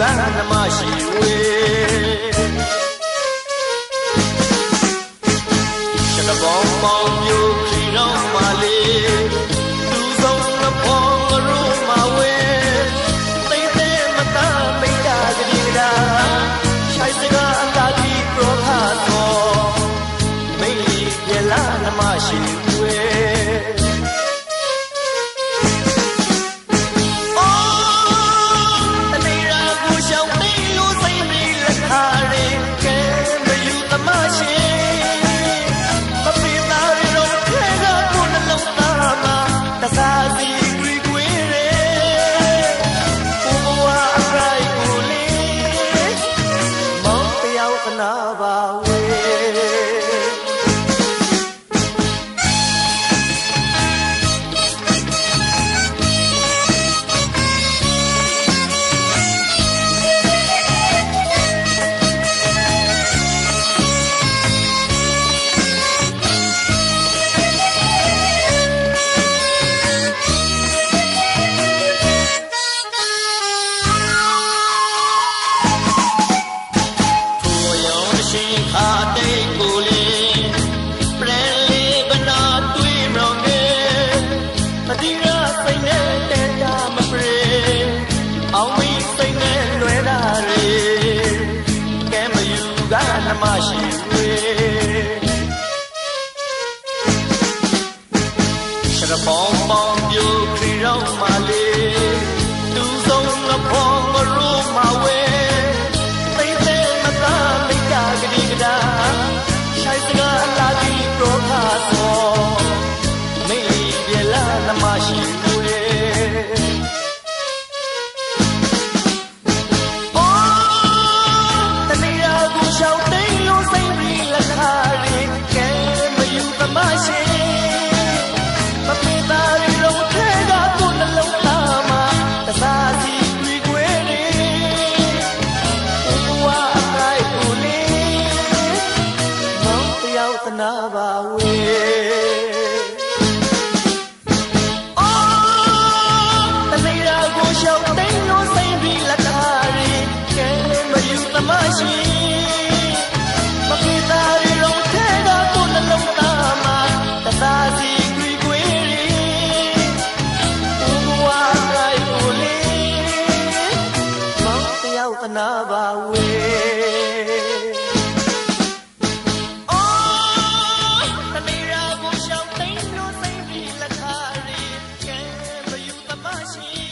သန်းနှမရှိဝေကျွန်တော်ဘောင်းမောင်မျိုးခီရောင်းပါလေသူဆုံးနှဖောင်းရုံးမဝေသိတဲ့မသားမိတ်တာကြည်ကလာရှိုက်စကားအတာကြီးပြောတာတော့မိတ်ရဲ့လာနှမရှိ of our way. ရပေါင်းပေါင်းပြူခရီရောက်မလေးသူဆုံးငဖောင်းမရူမဝဲသိသိမသားမိတ်တာကတိကတာရှိုက်စကားလာပြီးပရောခါသောမေပြလာနမရှိဘူးလေရှောင်းသိလို့စိတ်ပြီးလက်ခါရီကဲမယူသမရှေ ပါဝေ Yes.